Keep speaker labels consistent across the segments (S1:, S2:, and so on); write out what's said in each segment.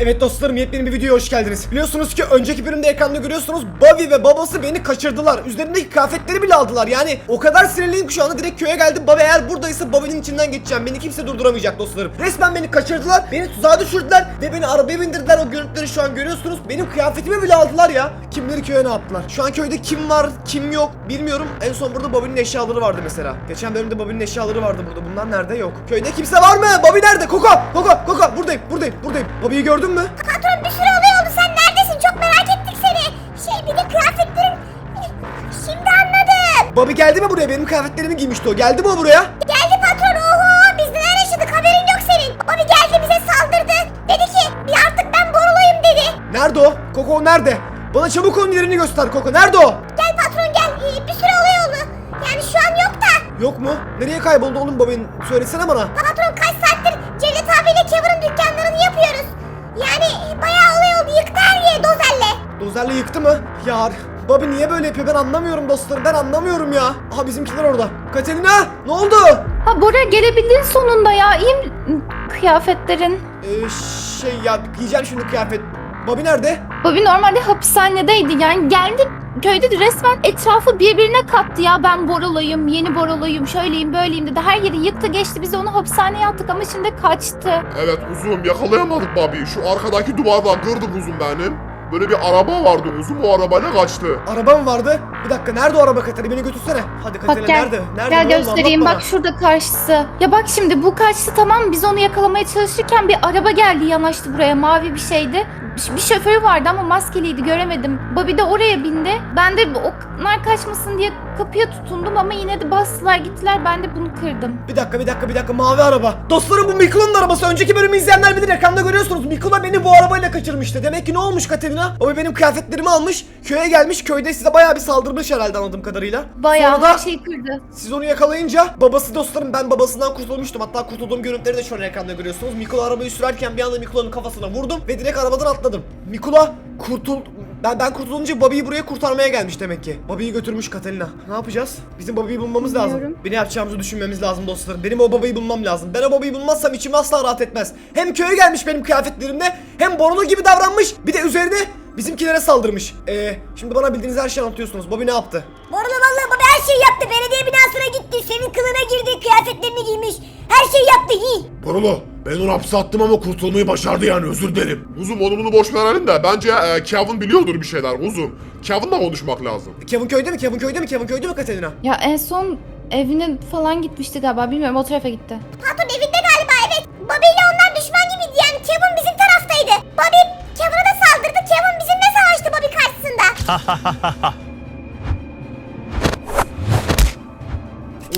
S1: Evet dostlarım yepyeni bir videoya hoş geldiniz. Biliyorsunuz ki önceki bölümde ekranda görüyorsunuz Bobby ve babası beni kaçırdılar. Üzerindeki kıyafetleri bile aldılar. Yani o kadar sinirliyim ki şu anda direkt köye geldim. Bobby eğer buradaysa Bobby'nin içinden geçeceğim. Beni kimse durduramayacak dostlarım. Resmen beni kaçırdılar. Beni tuzağa düşürdüler ve beni arabaya bindirdiler. O görüntüleri şu an görüyorsunuz. Benim kıyafetimi bile aldılar ya. Kimleri köye ne yaptılar? Şu an köyde kim var, kim yok bilmiyorum. En son burada Bobby'nin eşyaları vardı mesela. Geçen bölümde Bobby'nin eşyaları vardı burada. Bunlar nerede? Yok. Köyde kimse var mı? Bobby nerede? Koko! Koko! Koko! Buradayım, buradayım, buradayım. Bobby'yi gördün mü?
S2: Patron bir sürü olay oldu sen neredesin çok merak ettik seni. Şey bir de kıyafetlerin... Şimdi anladım.
S1: Bobby geldi mi buraya? Benim kıyafetlerimi giymişti o. Geldi mi o buraya?
S2: Geldi patron oho biz neler yaşadık haberin yok senin. Bobby geldi bize saldırdı. Dedi ki bir artık ben borulayım dedi.
S1: Nerede o? Koko nerede? Bana çabuk onun yerini göster Koko. Nerede o?
S2: Gel patron gel Ee, bir sürü olay oldu. Yani şu an yok da.
S1: Yok mu? Nereye kayboldu oğlum Bobby'nin? Söylesene bana.
S2: Patron kaç saattir Cevdet abiyle Kevin'in dükkanlarını yapıyoruz. Yani bayağı olay oldu yıktı her yeri dozerle.
S1: Dozerle yıktı mı? Ya Bobby niye böyle yapıyor? Ben anlamıyorum dostlarım. Ben anlamıyorum ya. Aha bizimkiler orada. Katerina ne oldu?
S3: Ha Bora gelebildin sonunda ya. İyi mi kıyafetlerin?
S1: Ee, şey ya giyeceğim şimdi kıyafet. Bobby nerede?
S3: Bobby normalde hapishanedeydi yani geldi köyde de resmen etrafı birbirine kattı ya ben Boralıyım, yeni Boralıyım, şöyleyim böyleyim dedi. Her yeri yıktı geçti biz onu hapishaneye attık ama şimdi kaçtı.
S4: Evet uzun yakalayamadık Bobby. Şu arkadaki duvardan kırdık uzun benim. Böyle bir araba vardı uzun o arabayla kaçtı.
S1: Araba mı vardı? Bir dakika nerede o araba Katerina? Beni götürsene. Hadi Katerina
S3: Bak gel,
S1: nerede? Nerede?
S3: gel
S1: Ne oldu?
S3: göstereyim
S1: Anlat
S3: bak şurada karşısı. Ya bak şimdi bu kaçtı tamam biz onu yakalamaya çalışırken bir araba geldi yanaştı buraya mavi bir şeydi. Bir- şoförü vardı ama maskeliydi göremedim. Bobby de oraya bindi. Ben de onlar kaçmasın diye kapıya tutundum ama yine de bastılar gittiler ben de bunu kırdım.
S1: Bir dakika bir dakika bir dakika mavi araba. Dostlarım bu Mikula'nın arabası. Önceki bölümü izleyenler bilir ekranda görüyorsunuz. Mikula beni bu arabayla kaçırmıştı. Demek ki ne olmuş Katerina? O benim kıyafetlerimi almış. Köye gelmiş. Köyde size bayağı bir saldırmış herhalde anladığım kadarıyla.
S3: Bayağı
S1: Sonra
S3: her şeyi kırdı.
S1: siz onu yakalayınca babası dostlarım ben babasından kurtulmuştum. Hatta kurtulduğum görüntüleri de şu an ekranda görüyorsunuz. Mikula arabayı sürerken bir anda Mikula'nın kafasına vurdum ve direkt arabadan atladım. Mikula kurtul ben, ben kurtulunca Bobby'yi buraya kurtarmaya gelmiş demek ki. Bobby'yi götürmüş Katalina. Ne yapacağız? Bizim Bobby'yi bulmamız lazım.
S3: Bilmiyorum.
S1: Bir ne yapacağımızı düşünmemiz lazım dostlarım. Benim o babayı bulmam lazım. Ben o babayı bulmazsam içim asla rahat etmez. Hem köye gelmiş benim kıyafetlerimde hem Borulu gibi davranmış. Bir de üzerine bizimkilere saldırmış. Ee, şimdi bana bildiğiniz her şeyi anlatıyorsunuz. Bobby ne yaptı?
S2: Borla vallahi baba her şeyi yaptı. Belediye binasına gitti. Senin kılına girdi. Kıyafetlerini giymiş. Her şeyi yaptı. Hi.
S4: Parolo ben onu hapse attım ama kurtulmayı başardı yani özür dilerim. Uzun onu bunu boş verelim de bence e, Kevin biliyordur bir şeyler uzun. Kevin'la konuşmak lazım.
S1: Kevin köyde mi? Kevin köyde mi? Kevin köyde mi Katalina?
S3: Ya en son evine falan gitmişti galiba bilmiyorum o tarafa gitti.
S2: Patron evinde galiba evet. Bobby ile onlar düşman gibiydi yani. Kevin bizim taraftaydı. Bobby Kevin'a da saldırdı. Kevin bizimle savaştı Bobby karşısında.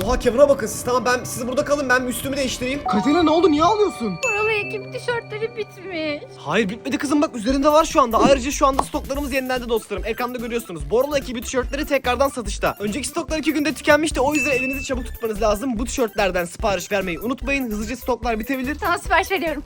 S1: Oha Kevin'a bakın siz. Tamam ben siz burada kalın. Ben üstümü değiştireyim. Katalina ne oldu? Niye ağlıyorsun?
S3: Paralı ekip tişörtleri bitmiş.
S1: Hayır bitmedi kızım bak üzerinde var şu anda. Ayrıca şu anda stoklarımız yenilendi dostlarım. Ekranda görüyorsunuz. Borla ekibi tişörtleri tekrardan satışta. Önceki stoklar iki günde tükenmişti. O yüzden elinizi çabuk tutmanız lazım. Bu tişörtlerden sipariş vermeyi unutmayın. Hızlıca stoklar bitebilir.
S3: Sana sipariş veriyorum.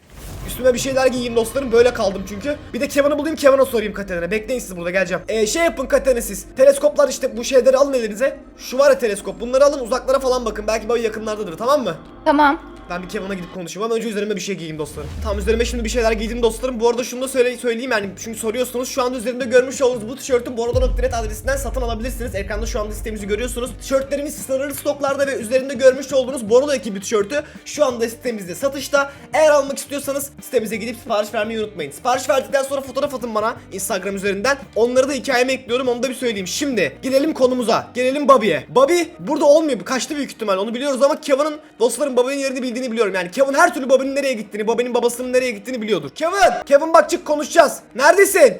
S1: Üstüme bir şeyler giyeyim dostlarım. Böyle kaldım çünkü. Bir de Kevin'i bulayım Kevin'a sorayım Katerina. Bekleyin siz burada geleceğim. Ee, şey yapın Katerina siz. Teleskoplar işte bu şeyleri alın elinize. Şu var ya teleskop. Bunları alın uzaklara falan bakın. Belki böyle yakınlardadır tamam mı?
S3: Tamam.
S1: Ben bir Kevin'a gidip konuşayım ama önce üzerime bir şey giyeyim dostlarım. Tamam üzerime şimdi bir şeyler giydim dostlarım. Bu arada şunu da söyle, söyleyeyim yani çünkü soruyorsunuz. Şu anda üzerimde görmüş olduğunuz bu tişörtü bordo.net adresinden satın alabilirsiniz. Ekranda şu anda sitemizi görüyorsunuz. Tişörtlerimiz sınırlı stoklarda ve üzerinde görmüş olduğunuz Borolo ekibi tişörtü şu anda sitemizde satışta. Eğer almak istiyorsanız sitemize gidip sipariş vermeyi unutmayın. Sipariş verdikten sonra fotoğraf atın bana Instagram üzerinden. Onları da hikayeme ekliyorum onu da bir söyleyeyim. Şimdi gelelim konumuza. Gelelim Bobby'ye. Bobby burada olmuyor. Kaçtı büyük ihtimal onu biliyoruz ama Kevin'ın dostlarım Bobby'nin yerini bildiğini biliyorum. Yani Kevin her türlü Bobby'nin nereye gittiğini, Bobby'nin babasının nereye gittiğini biliyordur. Kevin! Kevin bak çık konuşacağız. Neredesin?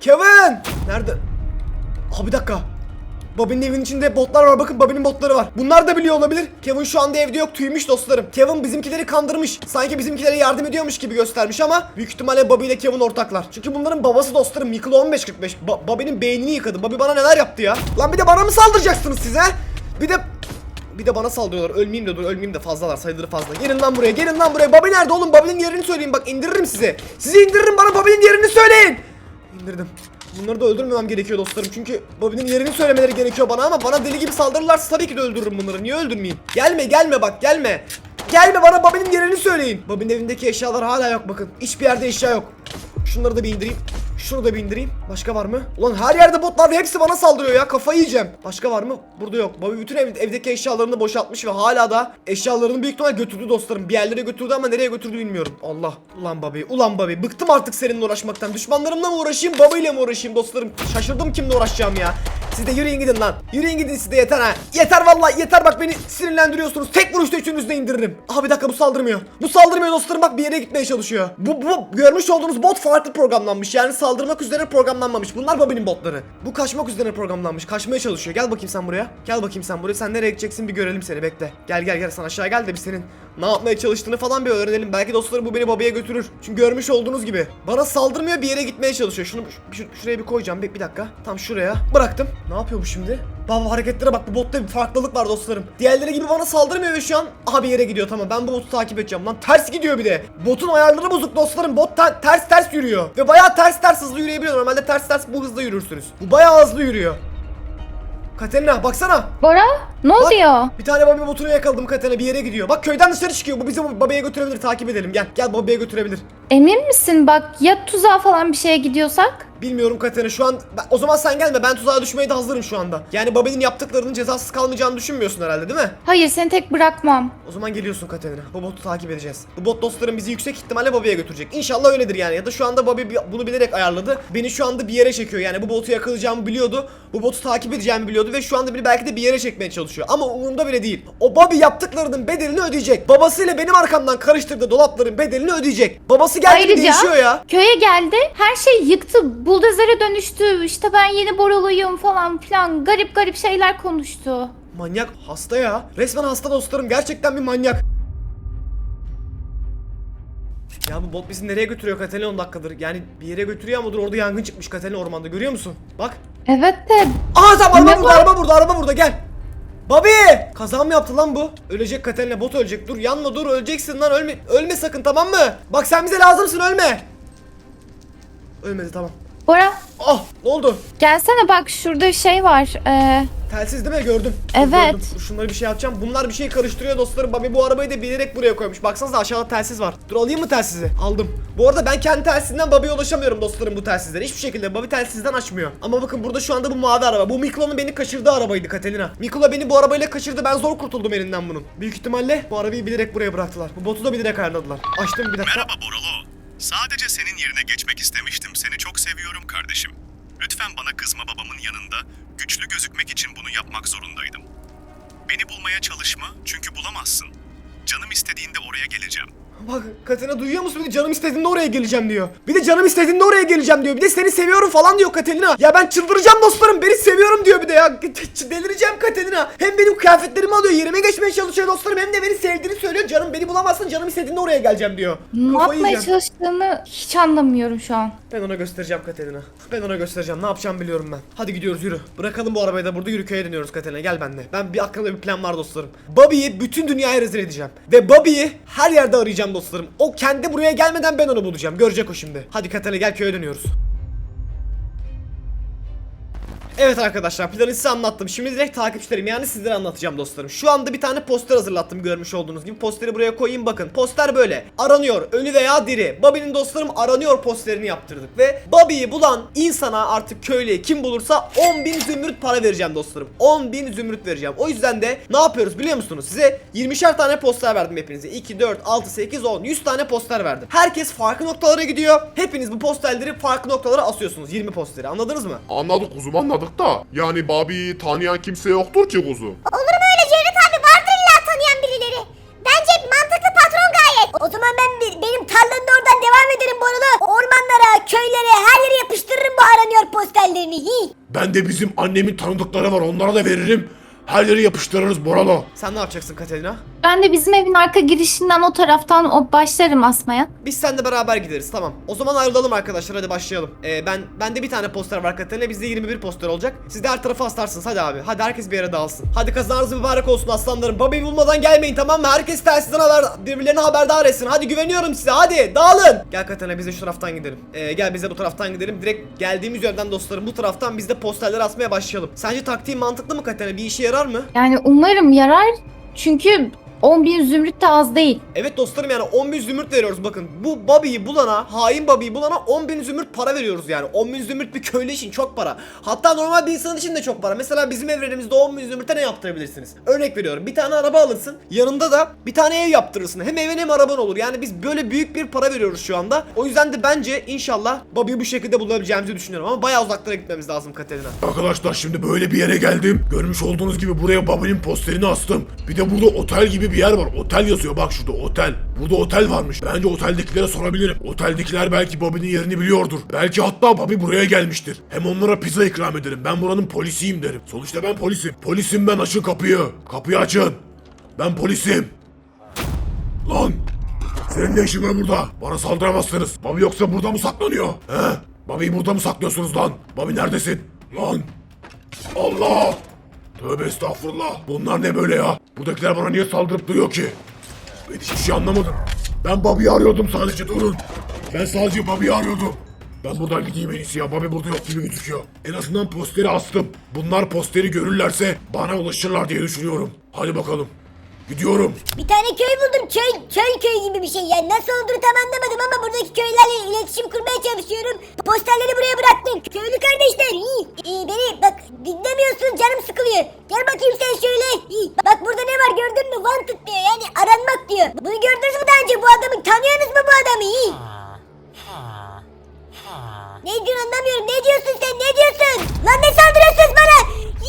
S1: Kevin! Nerede? Aa bir dakika. Bobby'nin evinin içinde botlar var. Bakın Bobby'nin botları var. Bunlar da biliyor olabilir. Kevin şu anda evde yok. Tüymüş dostlarım. Kevin bizimkileri kandırmış. Sanki bizimkilere yardım ediyormuş gibi göstermiş ama büyük ihtimalle Bobby ile Kevin ortaklar. Çünkü bunların babası dostlarım Mikkel 1545. Ba- Bobby'nin beynini yıkadı. Bobby bana neler yaptı ya? Lan bir de bana mı saldıracaksınız siz he? Bir de bir de bana saldırıyorlar. Ölmeyeyim de dur ölmeyeyim de fazlalar sayıları fazla. Gelin lan buraya gelin lan buraya. Bobby nerede oğlum? Bobby'nin yerini söyleyin bak indiririm sizi. Sizi indiririm bana Bobby'nin yerini söyleyin. İndirdim. Bunları da öldürmemem gerekiyor dostlarım çünkü Bobby'nin yerini söylemeleri gerekiyor bana ama bana deli gibi saldırırlarsa tabii ki de öldürürüm bunları. Niye öldürmeyeyim? Gelme gelme bak gelme. gelme bana Bobby'nin yerini söyleyin. Bobby'nin evindeki eşyalar hala yok bakın. Hiçbir yerde eşya yok. Şunları da bir indireyim. Şunu da bir indireyim. Başka var mı? Ulan her yerde bot var ve hepsi bana saldırıyor ya. Kafayı yiyeceğim. Başka var mı? Burada yok. Bobby bütün ev, evdeki eşyalarını boşaltmış ve hala da eşyalarını büyük ihtimal götürdü dostlarım. Bir yerlere götürdü ama nereye götürdü bilmiyorum. Allah. Ulan Bobby. Ulan Bobby. Bıktım artık seninle uğraşmaktan. Düşmanlarımla mı uğraşayım? Bobby ile mi uğraşayım dostlarım? Şaşırdım kimle uğraşacağım ya. Siz de yürüyün gidin lan. Yürüyün gidin siz de yeter ha. Yeter vallahi yeter bak beni sinirlendiriyorsunuz. Tek vuruşta üçünüzü de indiririm. Aha bir dakika bu saldırmıyor. Bu saldırmıyor dostlarım bak bir yere gitmeye çalışıyor. Bu, bu görmüş olduğunuz bot farklı programlanmış. Yani saldırmak üzerine programlanmamış. Bunlar Bobby'nin botları. Bu kaçmak üzerine programlanmış. Kaçmaya çalışıyor. Gel bakayım sen buraya. Gel bakayım sen buraya. Sen nereye gideceksin bir görelim seni bekle. Gel gel gel sen aşağı gel de bir senin ne yapmaya çalıştığını falan bir öğrenelim. Belki dostlarım bu beni babaya götürür. Çünkü görmüş olduğunuz gibi. Bana saldırmıyor bir yere gitmeye çalışıyor. Şunu şu- şuraya bir koyacağım. Bir, bir dakika. Tam şuraya. Bıraktım. Ne yapıyor bu şimdi? Baba hareketlere bak bu botta bir farklılık var dostlarım. Diğerleri gibi bana saldırmıyor ve şu an aha bir yere gidiyor tamam ben bu botu takip edeceğim lan ters gidiyor bir de. Botun ayarları bozuk dostlarım bot te- ters ters yürüyor. Ve bayağı ters ters hızlı yürüyebiliyor normalde ters ters bu hızda yürürsünüz. Bu bayağı hızlı yürüyor. Katerina baksana.
S3: Bora ne oluyor?
S1: Bir tane babi botunu yakaladım Katerina bir yere gidiyor. Bak köyden dışarı çıkıyor. Bu bizi babaya götürebilir. Takip edelim. Gel. Gel babaya götürebilir.
S3: Emin misin bak ya tuzağa falan bir şeye gidiyorsak?
S1: Bilmiyorum Katerina şu an ben- o zaman sen gelme ben tuzağa düşmeye de hazırım şu anda. Yani Bobby'nin yaptıklarının cezasız kalmayacağını düşünmüyorsun herhalde değil mi?
S3: Hayır seni tek bırakmam.
S1: O zaman geliyorsun Katerina. Bu botu takip edeceğiz. Bu bot dostlarım bizi yüksek ihtimalle Bobby'ye götürecek. İnşallah öyledir yani. Ya da şu anda bi- bunu bilerek ayarladı. Beni şu anda bir yere çekiyor. Yani bu botu yakalayacağımı biliyordu. Bu botu takip edeceğimi biliyordu ve şu anda beni belki de bir yere çekmeye çalışıyor. Ama umurumda bile değil. O Bobby yaptıklarının bedelini ödeyecek. Babasıyla benim arkamdan karıştırdığı dolapların bedelini ödeyecek. Babası geldi
S3: Ayrıca
S1: değişiyor ya.
S3: köye geldi her şey yıktı. Buldozere dönüştü. İşte ben yeni boralıyım falan filan. Garip garip şeyler konuştu.
S1: Manyak hasta ya. Resmen hasta dostlarım. Gerçekten bir manyak. Ya bu bot bizi nereye götürüyor Katalin 10 dakikadır? Yani bir yere götürüyor ama dur orada yangın çıkmış Katalin ormanda görüyor musun? Bak.
S3: Evet de
S1: Aa tamam araba
S3: Ne
S1: burada araba burada araba burada gel. Bobby! Kaza mı yaptı lan bu? Ölecek Katalina bot ölecek. Dur yanma dur öleceksin lan ölme. Ölme sakın tamam mı? Bak sen bize lazımsın ölme. Ölmedi tamam.
S3: Bora
S1: Ah ne oldu?
S3: gelsene bak şurada şey var. Ee,
S1: Telsiz değil mi? Gördüm.
S3: Evet.
S1: Gördüm. Şunları bir şey yapacağım. Bunlar bir şey karıştırıyor dostlarım. Bobby bu arabayı da bilerek buraya koymuş. Baksanıza aşağıda telsiz var. Dur alayım mı telsizi? Aldım. Bu arada ben kendi telsizimden Bobby'ye ulaşamıyorum dostlarım bu telsizden. Hiçbir şekilde Bobby telsizden açmıyor. Ama bakın burada şu anda bu mavi araba. Bu Miklo'nun beni kaçırdığı arabaydı Katelina. Miklo beni bu arabayla kaçırdı. Ben zor kurtuldum elinden bunun. Büyük ihtimalle bu arabayı bilerek buraya bıraktılar. Bu botu da bilerek ayarladılar. Açtım bir dakika.
S5: Merhaba Boralo. Sadece senin yerine geçmek istemiştim. Seni çok seviyorum kardeşim. Lütfen bana kızma babamın yanında. Güçlü gözükmek için bunu yapmak zorundaydım. Beni bulmaya çalışma çünkü bulamazsın. Canım istediğinde oraya geleceğim.
S1: Bak Katerina duyuyor musun? Bir de canım istediğinde oraya geleceğim diyor. Bir de canım istediğinde oraya geleceğim diyor. Bir de seni seviyorum falan diyor Katerina. Ya ben çıldıracağım dostlarım. Beni seviyorum diyor bir de ya. Delireceğim Katerina. Hem benim kıyafetlerimi alıyor. Yerime geçmeye çalışıyor dostlarım. Hem de beni sevdiğini söylüyor. Canım beni bulamazsın. Canım istediğinde oraya geleceğim diyor.
S3: ne
S1: Kafayı
S3: yapmaya
S1: yiyeceğim.
S3: çalıştığını hiç anlamıyorum şu an.
S1: Ben ona göstereceğim Katerina. Ben ona göstereceğim. Ne yapacağım biliyorum ben. Hadi gidiyoruz yürü. Bırakalım bu arabayı da burada yürü köye dönüyoruz Katerina. Gel benimle. Ben bir aklımda bir plan var dostlarım. Bobby'yi bütün dünyaya rezil edeceğim. Ve Bobby'yi her yerde arayacağım dostlarım. O kendi buraya gelmeden ben onu bulacağım. Görecek o şimdi. Hadi Katerina gel köye dönüyoruz. Evet arkadaşlar planı size anlattım. Şimdi direkt takipçilerim yani sizlere anlatacağım dostlarım. Şu anda bir tane poster hazırlattım görmüş olduğunuz gibi. Posteri buraya koyayım bakın. Poster böyle. Aranıyor ölü veya diri. Bobby'nin dostlarım aranıyor posterini yaptırdık. Ve Bobby'yi bulan insana artık köylüye kim bulursa 10.000 zümrüt para vereceğim dostlarım. 10.000 zümrüt vereceğim. O yüzden de ne yapıyoruz biliyor musunuz? Size 20'şer tane poster verdim hepinize. 2, 4, 6, 8, 10, 100 tane poster verdim. Herkes farklı noktalara gidiyor. Hepiniz bu posterleri farklı noktalara asıyorsunuz. 20 posteri anladınız mı?
S4: Anladık kuzum anladık da. Yani Bobby'yi tanıyan kimse yoktur ki kuzu.
S2: Olur mu öyle Cevdet abi vardır illa tanıyan birileri. Bence mantıklı patron gayet. O zaman ben benim tarlanın oradan devam ederim Borulu. Ormanlara, köylere her yere yapıştırırım bu aranıyor posterlerini. Hi.
S4: Ben de bizim annemin tanıdıkları var onlara da veririm. Her yere yapıştırırız Boralo.
S1: Sen ne yapacaksın Katerina?
S3: Ben de bizim evin arka girişinden o taraftan o başlarım asmaya.
S1: Biz seninle beraber gideriz tamam. O zaman ayrılalım arkadaşlar hadi başlayalım. Ee, ben bende bir tane poster var Katerina bizde 21 poster olacak. Siz de her tarafa aslarsınız hadi abi. Hadi herkes bir yere dağılsın. Hadi kazanınız mübarek olsun aslanlarım. Babayı bulmadan gelmeyin tamam mı? Herkes telsizden haber birbirlerine haberdar etsin. Hadi güveniyorum size hadi dağılın. Gel Katerina biz de şu taraftan gidelim. Ee, gel biz de bu taraftan gidelim. Direkt geldiğimiz yerden dostlarım bu taraftan biz de posterler asmaya başlayalım. Sence taktiğin mantıklı mı Katerina? Bir işe yarar mı?
S3: Yani umarım yarar. Çünkü 10 bin zümrüt de az değil.
S1: Evet dostlarım yani 10 bin zümrüt veriyoruz bakın. Bu Bobby'yi bulana, hain Bobby'yi bulana 10 bin zümrüt para veriyoruz yani. 10 bin zümrüt bir köylü için çok para. Hatta normal bir insan için de çok para. Mesela bizim evrenimizde 10 bin zümrüte ne yaptırabilirsiniz? Örnek veriyorum bir tane araba alırsın. Yanında da bir tane ev yaptırırsın. Hem evin hem araban olur. Yani biz böyle büyük bir para veriyoruz şu anda. O yüzden de bence inşallah Bobby'yi bu şekilde bulabileceğimizi düşünüyorum. Ama bayağı uzaklara gitmemiz lazım Katerina.
S4: Arkadaşlar şimdi böyle bir yere geldim. Görmüş olduğunuz gibi buraya Bobby'nin posterini astım. Bir de burada otel gibi bir yer var. Otel yazıyor bak şurada otel. Burada otel varmış. Bence oteldekilere sorabilirim. Oteldekiler belki Bobby'nin yerini biliyordur. Belki hatta Bobby buraya gelmiştir. Hem onlara pizza ikram ederim. Ben buranın polisiyim derim. Sonuçta ben polisim. Polisim ben açın kapıyı. Kapıyı açın. Ben polisim. Lan! Senin ne işin var burada? Bana saldıramazsınız. Bobby yoksa burada mı saklanıyor? He? Bobby'yi burada mı saklıyorsunuz lan? Bobby neredesin? Lan! Allah! Tövbe estağfurullah. Bunlar ne böyle ya? Buradakiler bana niye saldırıp duruyor ki? Ben hiçbir şey anlamadım. Ben Bobby'yi arıyordum sadece durun. Ben sadece Bobby'yi arıyordum. Ben buradan gideyim en iyisi ya. Bobby burada yok gibi gözüküyor. En azından posteri astım. Bunlar posteri görürlerse bana ulaşırlar diye düşünüyorum. Hadi bakalım. Gidiyorum.
S2: Bir tane köy buldum. Köy, köy köy gibi bir şey yani. Nasıl olduğunu tam anlamadım ama buradaki köylerle iletişim kurmaya çalışıyorum. Posterleri buraya bıraktım. Köylü kardeşler. iyi. İyi, beni bak dinlemiyorsun canım sıkılıyor. Gel bakayım sen şöyle. İyi. Bak burada ne var gördün mü? Wanted diyor yani aranmak diyor. Bunu gördünüz mü daha önce bu adamı? Tanıyorsunuz mu bu adamı? İyi. Ne diyorsun anlamıyorum. Ne diyorsun sen? Ne diyorsun? Lan ne saldırıyorsunuz bana?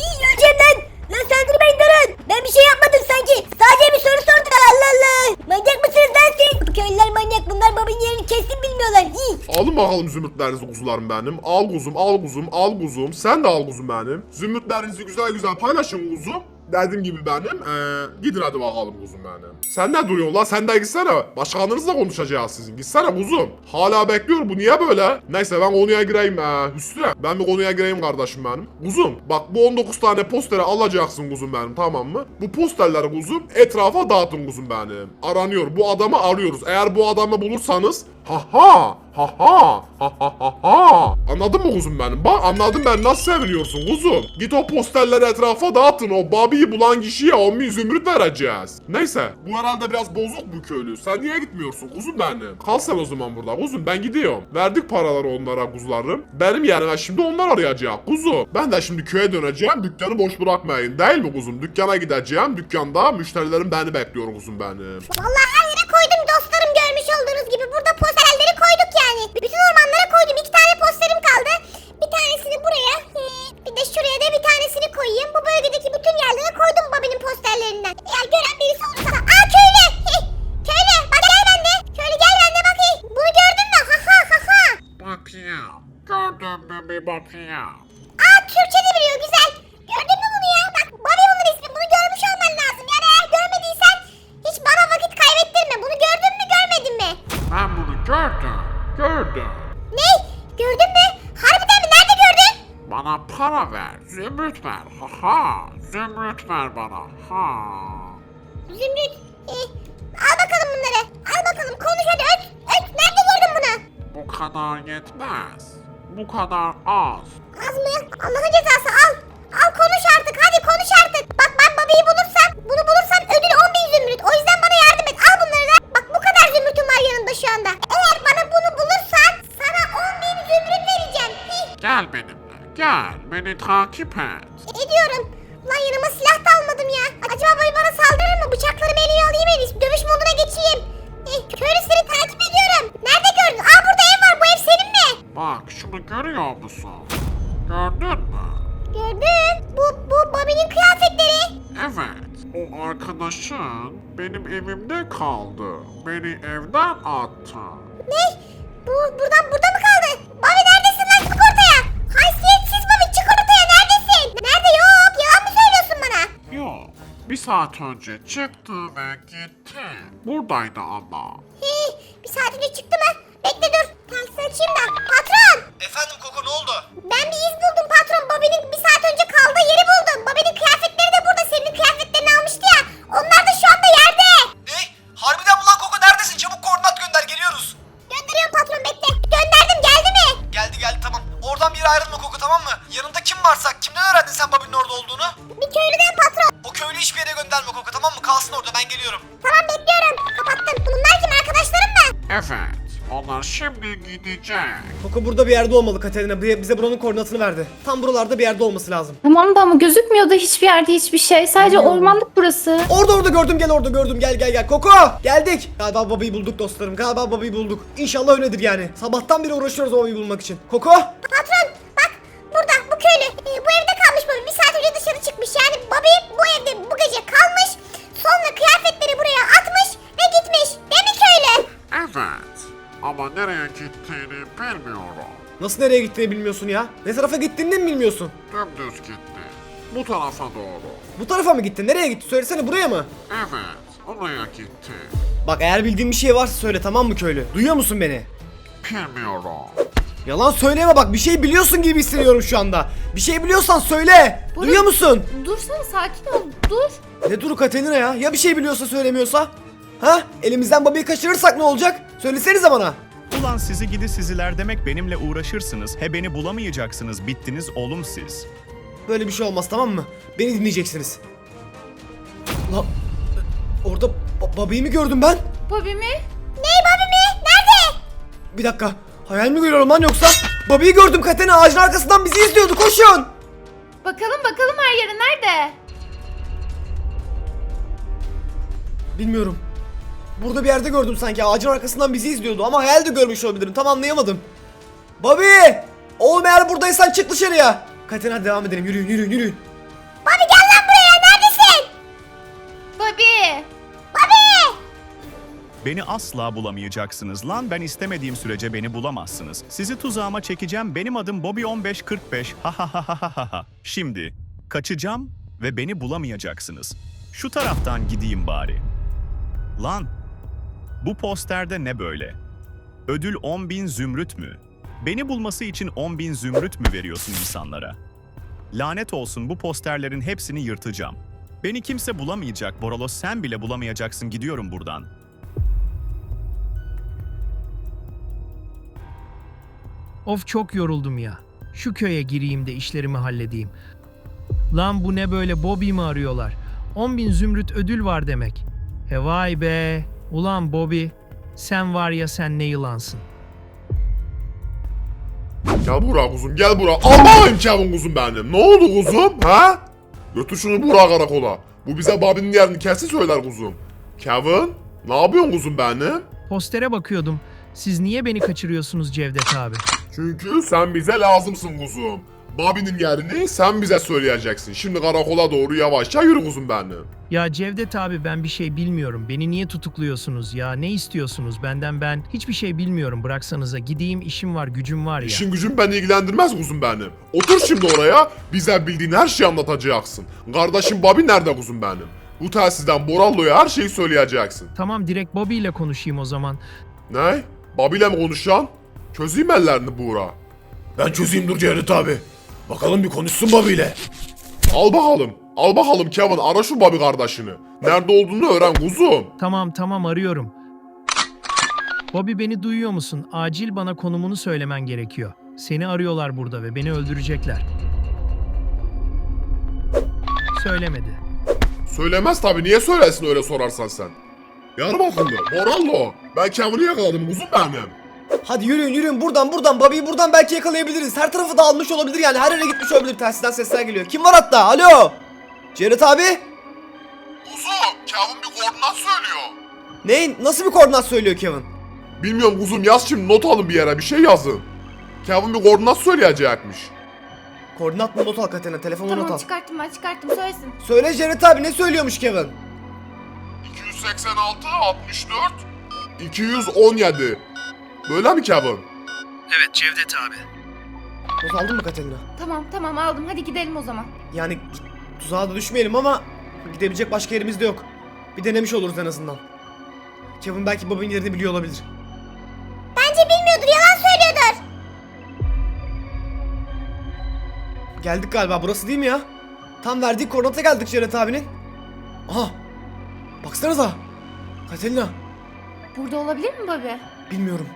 S2: İyi öleceğim lan. Lan saldırmayın durun. Ben bir şey yapmadım sanki. Sadece bir soru sordular Allah Allah. Manyak mısınız lan siz? Bu köylüler manyak. Bunlar babın yerini kesin bilmiyorlar. İyi.
S4: Bakalım zümrütlerinizi kuzularım benim. Al kuzum, al kuzum, al kuzum. Sen de al kuzum benim. Zümrütlerinizi güzel güzel paylaşın kuzum. Dediğim gibi benim. Ee, gidin hadi bakalım kuzum benim. Sen ne duruyorsun lan? Sen de gitsene. Başkanınızla konuşacağız sizin. Gitsene kuzum. Hala bekliyor. Bu niye böyle? Neyse ben konuya gireyim. Ee, Hüsnü ben bir konuya gireyim kardeşim benim. Kuzum bak bu 19 tane posteri alacaksın kuzum benim tamam mı? Bu posterleri kuzum etrafa dağıtın kuzum benim. Aranıyor. Bu adamı arıyoruz. Eğer bu adamı bulursanız ha ha ha ha ha ha ha. Anladın mı kuzum benim? Bak anladım ben nasıl seviniyorsun kuzum. Git o posterleri etrafa dağıtın. O Bobby'yi bulan kişiye 10 bin zümrüt vereceğiz. Neyse bu herhalde biraz bozuk bu köylü. Sen niye gitmiyorsun kuzum benim? Kal sen o zaman burada kuzum ben gidiyorum. Verdik paraları onlara kuzularım. Benim yerime şimdi onlar arayacak kuzu. Ben de şimdi köye döneceğim. Dükkanı boş bırakmayın değil mi kuzum? Dükkana gideceğim. Dükkanda müşterilerim beni bekliyor kuzum benim.
S2: Vallahi yere koydum dostlarım görmüş olduğunuz gibi. Burada yani. Bütün ormanlara koydum. İki tane posterim kaldı. Bir tanesini buraya. ee, Bir de şuraya da bir tanesini koyayım. Bu bölgedeki bütün yerlere koydum Bobby'nin posterlerinden. Eğer gören birisi olursa. Aa köylü. Köylü bak gel bende. Köylü gel bende bakayım. Bunu gördün mü? Ha ha ha ha.
S6: Bakayım. Gördün mü bir bakayım.
S2: Aa Türkçe de biliyor güzel. Gördün mü bunu ya? Bak Bobby bunun ismi. Bunu görmüş
S6: Zümrüt ver. Ha ha. Zümrüt ver bana. Ha.
S2: Zümrüt. Eh, al bakalım bunları. Al bakalım konuş hadi öt. Öt. Nerede gördün bunu?
S6: Bu kadar yetmez. Bu kadar az.
S2: Az mı? Allah'ın cezası al. Al konuş artık hadi konuş artık. Bak ben babayı bulursam bunu bulursam ödül 10 bin zümrüt. O yüzden bana yardım et. Al bunları da. Bak bu kadar zümrütüm var yanımda şu anda. Eğer bana bunu bulursan sana 10 bin zümrüt vereceğim.
S6: Gel benimle. Gel. Beni takip et.
S2: Ediyorum. Lan yanıma silah da almadım ya. Acaba babayı bana saldırır mı? Bıçaklarımı elime alayım en iyisi. Dövüş moduna geçeyim. Eh, köylü seni takip ediyorum. Nerede gördün? Aa burada ev var. Bu ev senin mi?
S6: Bak şunu görüyor musun? Gördün mü?
S2: Gördüm. Bu, bu Bobby'nin kıyafetleri.
S6: Evet. O arkadaşın benim evimde kaldı. Beni evden attı.
S2: Ne? Bu buradan burada
S6: saat önce çıktı ve gitti. Buradaydı ama.
S2: Hii, bir saat önce çıktı mı? Bekle dur. Telsiz açayım da. Patron.
S1: Efendim Koko ne oldu?
S2: Ben bir iz buldum patron. Bobby'nin bir saat önce kaldığı yeri buldum. Bobby'nin kıyafetleri de burada. Senin kıyafetlerini almıştı ya. Onlar da şu anda yerde.
S1: Ne? Harbiden mi lan Koko neredesin? Çabuk koordinat gönder geliyoruz.
S2: Gönderiyorum patron bekle. Gönderdim geldi mi?
S1: Geldi geldi tamam. Oradan bir yere ayrılma Koko tamam mı? Yanında kim varsa kimden Kalsın orada ben geliyorum.
S2: Tamam bekliyorum. Kapattım. Bunlar kim arkadaşlarım mı?
S6: Evet. Onlar şimdi gidecek.
S1: Koko burada bir yerde olmalı Katerina. Bize bize buranın koordinatını verdi. Tam buralarda bir yerde olması lazım.
S3: Tamam da ama gözükmüyor da hiçbir yerde hiçbir şey. Sadece ormanlık burası.
S1: Orada orada gördüm gel orada gördüm gel gel gel. Koko geldik. Galiba babayı bulduk dostlarım. Galiba babayı bulduk. İnşallah öyledir yani. Sabahtan beri uğraşıyoruz babayı bulmak için. Koko
S2: Patron bak burada bu köylü e, bu evde kalmış Bobby. Bir saat önce dışarı çıkmış. Yani Bobby bu evde bu gece kalmış. Sonra kıyafetleri buraya atmış ve gitmiş. Değil mi köylü?
S6: Evet. Ama nereye gittiğini bilmiyorum.
S1: nasıl nereye gittiğini bilmiyorsun ya? Ne tarafa gittiğini de mi bilmiyorsun?
S6: Dümdüz gitti. Bu tarafa doğru.
S1: Bu tarafa mı gitti? Nereye gitti? Söylesene buraya mı?
S6: Evet. Oraya gitti.
S1: Bak eğer bildiğin bir şey varsa söyle tamam mı köylü? Duyuyor musun beni?
S6: Bilmiyorum.
S1: Yalan söyleme bak bir şey biliyorsun gibi hissediyorum şu anda. Bir şey biliyorsan söyle.
S3: Bunu-
S1: Duyuyor musun?
S3: Dursana sakin ol. Dur.
S1: Ne duru Katerina ya? Ya bir şey biliyorsa söylemiyorsa? Ha? Elimizden babayı kaçırırsak ne olacak? Söylesenize bana.
S7: Ulan sizi gidi siziler demek benimle uğraşırsınız. He beni bulamayacaksınız. Bittiniz oğlum siz.
S1: Böyle bir şey olmaz tamam mı? Beni dinleyeceksiniz. Lan orada ba- babayı mı gördüm ben?
S3: Bobby mi?
S2: Ney Bobby mi? Nerede?
S1: Bir dakika. Hayal mi görüyorum lan yoksa? Babayı gördüm Katerina ağacın arkasından bizi izliyordu koşun.
S3: Bakalım bakalım her yeri nerede?
S1: Bilmiyorum. Burada bir yerde gördüm sanki ağacın arkasından bizi izliyordu ama hayal de görmüş olabilirim tam anlayamadım. Bobby! Oğlum eğer buradaysan çık dışarıya. Katerina hadi devam edelim yürüyün yürüyün yürüyün.
S7: Beni asla bulamayacaksınız lan. Ben istemediğim sürece beni bulamazsınız. Sizi tuzağıma çekeceğim. Benim adım Bobby 1545. Ha ha ha ha ha ha. Şimdi kaçacağım ve beni bulamayacaksınız. Şu taraftan gideyim bari. Lan bu posterde ne böyle? Ödül 10.000 zümrüt mü? Beni bulması için 10.000 zümrüt mü veriyorsun insanlara? Lanet olsun bu posterlerin hepsini yırtacağım. Beni kimse bulamayacak Boralos sen bile bulamayacaksın gidiyorum buradan.
S8: Of çok yoruldum ya. Şu köye gireyim de işlerimi halledeyim. Lan bu ne böyle Bobby mi arıyorlar? 10.000 zümrüt ödül var demek. He vay be. Ulan Bobby. Sen var ya sen ne yılansın.
S4: Gel buraya kuzum gel buraya. Allah'ım Kevin kuzum benim. Ne oldu kuzum ha? Götür şunu buraya karakola. Bu bize babinin yerini kesin söyler kuzum. Kevin ne yapıyorsun kuzum benim?
S8: Postere bakıyordum. Siz niye beni kaçırıyorsunuz Cevdet abi?
S4: Çünkü sen bize lazımsın kuzum. Babinin yerini sen bize söyleyeceksin. Şimdi karakola doğru yavaşça yürü kuzum benim.
S8: Ya Cevdet abi ben bir şey bilmiyorum. Beni niye tutukluyorsunuz ya? Ne istiyorsunuz benden ben? Hiçbir şey bilmiyorum. Bıraksanıza gideyim işim var gücüm var ya.
S4: İşin gücün beni ilgilendirmez kuzum benim. Otur şimdi oraya bize bildiğin her şeyi anlatacaksın. Kardeşim Babi nerede kuzum benim? Bu telsizden Borallo'ya her şeyi söyleyeceksin.
S8: Tamam direkt Bobby ile konuşayım o zaman.
S4: Ne? Babi'yle mi konuşacaksın? Çözeyim ellerini Buğra. Ben çözeyim dur Cevdet abi. Bakalım bir konuşsun Babi ile. Al bakalım. Al bakalım Kevin ara şu Babi kardeşini. Nerede olduğunu öğren kuzum.
S8: Tamam tamam arıyorum. Bobby beni duyuyor musun? Acil bana konumunu söylemen gerekiyor. Seni arıyorlar burada ve beni öldürecekler. Söylemedi.
S4: Söylemez tabi niye söylesin öyle sorarsan sen. Yarım akıllı. Morallo. Ben Kevin'i yakaladım kuzum benim.
S1: Hadi yürüyün yürüyün buradan buradan babayı buradan belki yakalayabiliriz. Her tarafı dağılmış olabilir yani her yere gitmiş olabilir. Telsizden sesler geliyor. Kim var hatta? Alo. Cerit abi.
S4: Kuzum Kevin bir koordinat söylüyor.
S1: Neyin? Nasıl bir koordinat söylüyor Kevin?
S4: Bilmiyorum kuzum yaz şimdi not alın bir yere bir şey yazın. Kevin bir koordinat söyleyecekmiş.
S1: Koordinat mı not al Katerina telefonu not
S3: Tamam
S1: al.
S3: çıkarttım ben çıkarttım söylesin.
S1: Söyle Cerit abi ne söylüyormuş Kevin?
S4: 286, 64, 217. Böyle mi Kevin?
S8: Evet Cevdet abi.
S1: Not aldın mı Katerina?
S3: Tamam tamam aldım hadi gidelim o zaman.
S1: Yani tuzağa da düşmeyelim ama gidebilecek başka yerimiz de yok. Bir denemiş oluruz en azından. Kevin belki babanın yerini biliyor olabilir.
S2: Bence bilmiyordur. Yalan söylüyordur.
S1: Geldik galiba burası değil mi ya? Tam verdiği koordinata geldik Cerit abinin. Aha. Baksanıza. Katerina.
S3: Burada olabilir mi Bobby?
S1: Bilmiyorum.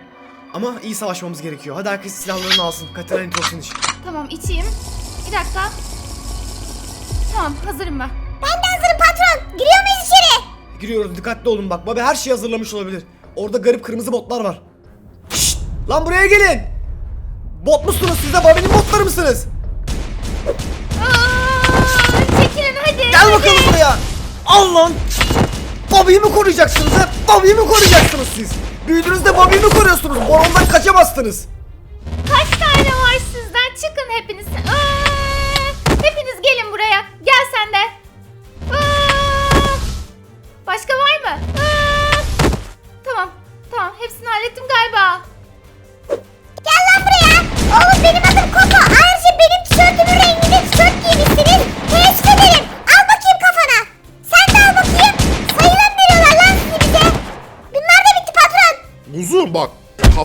S1: Ama iyi savaşmamız gerekiyor. Hadi herkes silahlarını alsın. Katerina nitroksin iç.
S3: Tamam içeyim. Bir dakika. Tamam hazırım ben.
S2: Ben de hazırım patron. Giriyor muyuz içeri?
S1: Giriyoruz dikkatli olun bak. Bobby her şeyi hazırlamış olabilir. Orada garip kırmızı botlar var. Şşt! Lan buraya gelin. Bot musunuz siz de Bobby'nin botları mısınız?
S3: Aa, çekilin hadi.
S1: Gel bakalım buraya. Al lan. Bobby'yi mi koruyacaksınız ha? Bobby'yi mi koruyacaksınız siz? Büyüdüğünüzde Bobby'yi mi koruyorsunuz? Borondan kaçamazsınız.
S3: Kaç tane var sizden? Çıkın hepiniz. Aa, hepiniz gelin buraya. Gel sen de. Aa, başka var mı? Aa, tamam. Tamam. Hepsini hallettim galiba.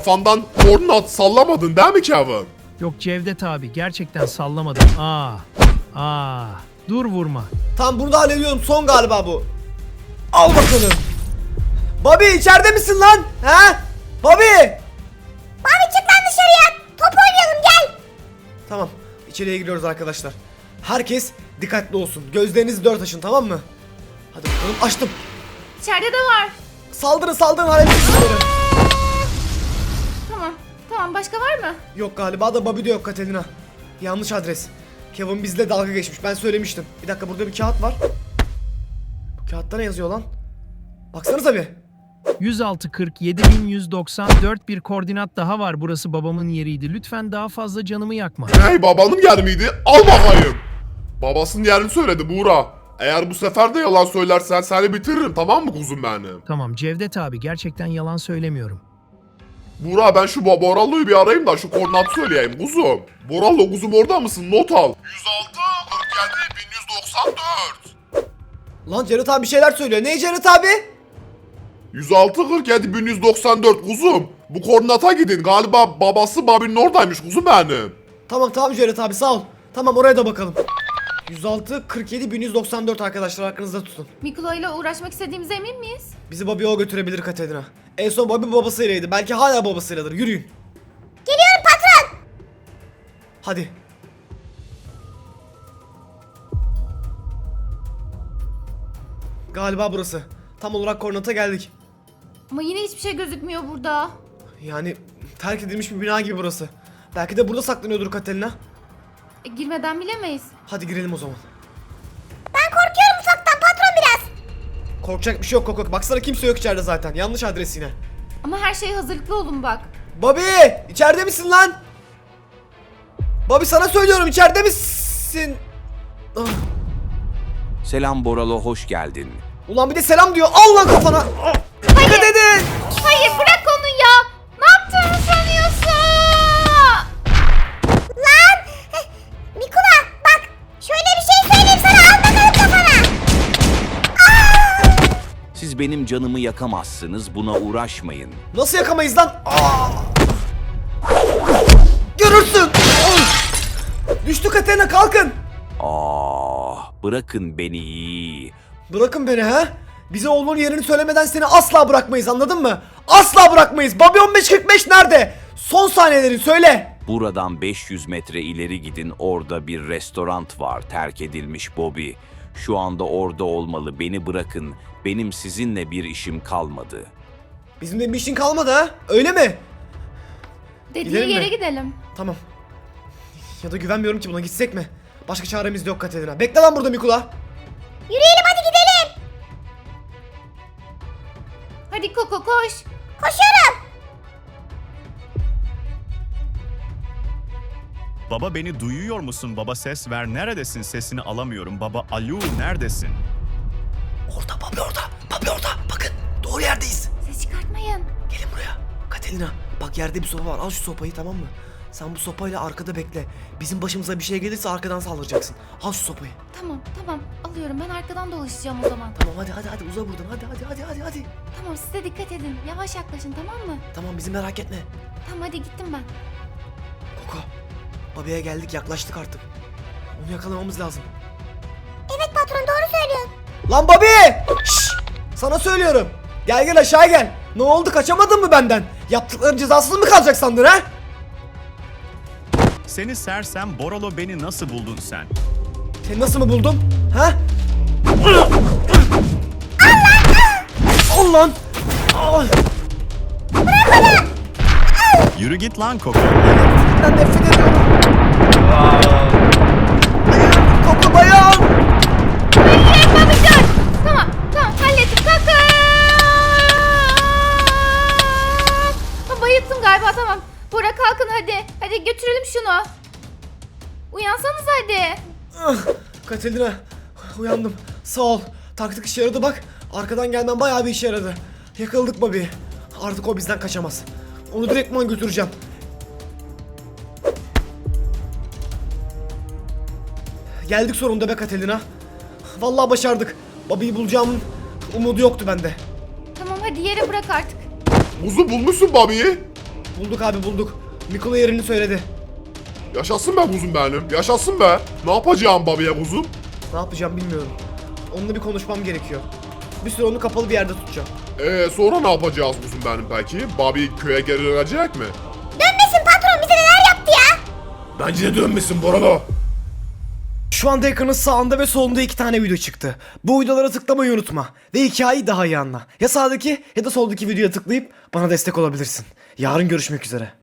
S4: Kafandan koordinat sallamadın değil mi Kevin?
S8: Yok Cevdet abi gerçekten sallamadım. Aa. Aa. Dur vurma.
S1: Tamam bunu da hallediyorum. Son galiba bu. Al bakalım. Bobby içeride misin lan? He? Bobby!
S2: Abi çık lan dışarıya. Top oynayalım gel.
S1: Tamam. içeriye giriyoruz arkadaşlar. Herkes dikkatli olsun. Gözlerinizi dört açın tamam mı? Hadi bakalım açtım.
S3: İçeride de var.
S1: Saldırın saldırın şunları.
S3: Tamam. Başka var mı?
S1: Yok galiba da Bobby de yok Katerina. Yanlış adres. Kevin bizle dalga geçmiş. Ben söylemiştim. Bir dakika burada bir kağıt var. Bu kağıtta ne yazıyor lan? Baksanıza bir.
S8: 106 40 7194 bir koordinat daha var. Burası babamın yeriydi. Lütfen daha fazla canımı yakma.
S4: Hey babanın yer miydi? Al bakayım. Babasının yerini söyledi Buğra. Eğer bu sefer de yalan söylersen seni bitiririm tamam mı kuzum benim?
S8: Tamam Cevdet abi gerçekten yalan söylemiyorum.
S4: Buğra ben şu Bo- Borallo'yu bir arayayım da şu koordinatı söyleyeyim kuzum. Borallo kuzum orada mısın? Not al. 106 47 1194.
S1: Lan Cerit abi bir şeyler söylüyor. Ne Cerit abi?
S4: 106 47 1194 kuzum. Bu koordinata gidin. Galiba babası Babi'nin oradaymış kuzum benim.
S1: Tamam tamam Cerit abi sağ ol. Tamam oraya da bakalım. 106 47 1194 arkadaşlar aklınızda tutun.
S3: Mikula ile uğraşmak istediğimize emin miyiz?
S1: Bizi Bobby'ye o götürebilir Katerina. En son Bobby babasıylaydı. Belki hala babasıyladır. Yürüyün.
S2: Geliyorum patron.
S1: Hadi. Galiba burası. Tam olarak koordinata geldik.
S3: Ama yine hiçbir şey gözükmüyor burada.
S1: Yani terk edilmiş bir bina gibi burası. Belki de burada saklanıyordur Katerina.
S3: E, girmeden bilemeyiz.
S1: Hadi girelim o zaman. Korkacak bir şey yok Kokok. Baksana kimse yok içeride zaten. Yanlış adres yine.
S3: Ama her şeye hazırlıklı olun bak.
S1: Bobby! içeride misin lan? Bobby sana söylüyorum içeride misin? Ah,
S9: Selam Boralo hoş geldin.
S1: Ulan bir de selam diyor. Al lan kafana. Ah, Dikkat edin.
S3: Hayır bırak
S9: benim canımı yakamazsınız buna uğraşmayın.
S1: Nasıl yakamayız lan? Aa! Görürsün. Düştü Katerina kalkın.
S9: Ah bırakın beni.
S1: Bırakın beni ha. Bize oğlunun yerini söylemeden seni asla bırakmayız anladın mı? Asla bırakmayız. Bobby 1545 nerede? Son saniyelerin söyle.
S9: Buradan 500 metre ileri gidin orada bir restoran var terk edilmiş Bobby. Şu anda orada olmalı beni bırakın. Benim sizinle bir işim kalmadı.
S1: Bizim de bir işin kalmadı ha. Öyle mi?
S3: Dediği
S1: Gidelim mi?
S3: yere gidelim.
S1: Tamam. Ya da güvenmiyorum ki buna gitsek mi? Başka çaremiz de yok Katerina. Bekle lan burada Mikula.
S2: Yürüyelim hadi gidelim.
S3: Hadi Koko koş.
S2: Koşuyorum.
S7: Baba beni duyuyor musun? Baba ses ver. Neredesin? Sesini alamıyorum. Baba alo neredesin?
S1: Katerina bak yerde bir sopa var. Al şu sopayı tamam mı? Sen bu sopayla arkada bekle. Bizim başımıza bir şey gelirse arkadan saldıracaksın. Al şu sopayı.
S3: Tamam tamam alıyorum ben arkadan dolaşacağım o zaman.
S1: Tamam hadi hadi hadi uza buradan. Hadi hadi hadi hadi hadi.
S3: Tamam siz de dikkat edin. Yavaş yaklaşın tamam mı?
S1: Tamam bizi merak etme.
S3: Tamam hadi gittim ben.
S1: Koko. Bobby'ye geldik yaklaştık artık. Onu yakalamamız lazım.
S2: Evet patron doğru söylüyorsun.
S1: Lan Bobby! Şşş! Sana söylüyorum. Gel gel aşağı gel. Ne oldu kaçamadın mı benden? Yaptıkların cezasız mı kalacak sandın ha?
S7: Seni sersem Boralo beni nasıl buldun sen?
S1: Sen nasıl mı buldun? Ha?
S2: Allah!
S1: lan. Ah,
S7: Yürü git lan Koko.
S1: Ben nefret ediyorum. Koku bayan.
S3: Bobby dur. Tamam tamam hallettim. Kalkın. Ha, Bayılttım galiba tamam. Bora kalkın hadi. Götürelim şunu. Uyansanız hadi.
S1: Ah, Katelina uyandım. Sağ ol. Taktik işe yaradı bak. Arkadan gelmem bayağı bir işe yaradı. Yakaladık Bobby. Artık o bizden kaçamaz. Onu direktman götüreceğim. Geldik sonunda be Katelina. Vallahi başardık. Bobby'yi bulacağımın umudu yoktu bende.
S3: Tamam hadi yere bırak artık.
S4: Kuzum bulmuşsun Bobby'yi.
S1: Bulduk abi bulduk. Mikola yerini söyledi.
S4: Yaşasın be kuzum benim. Yaşasın be. Ne yapacağım Bobby'ye kuzum?
S1: Ne yapacağım bilmiyorum. Onunla bir konuşmam gerekiyor. Bir süre onu kapalı bir yerde tutacağım.
S4: Ee sonra ne yapacağız kuzum benim peki? Bobby köye geri dönecek mi?
S2: Dönmesin patron bize neler yaptı ya?
S4: Bence de dönmesin Boralo.
S1: Şu anda ekranın sağında ve solunda iki tane video çıktı. Bu videolara tıklamayı unutma. Ve hikayeyi daha iyi anla. Ya sağdaki ya da soldaki videoya tıklayıp bana destek olabilirsin. Yarın görüşmek üzere.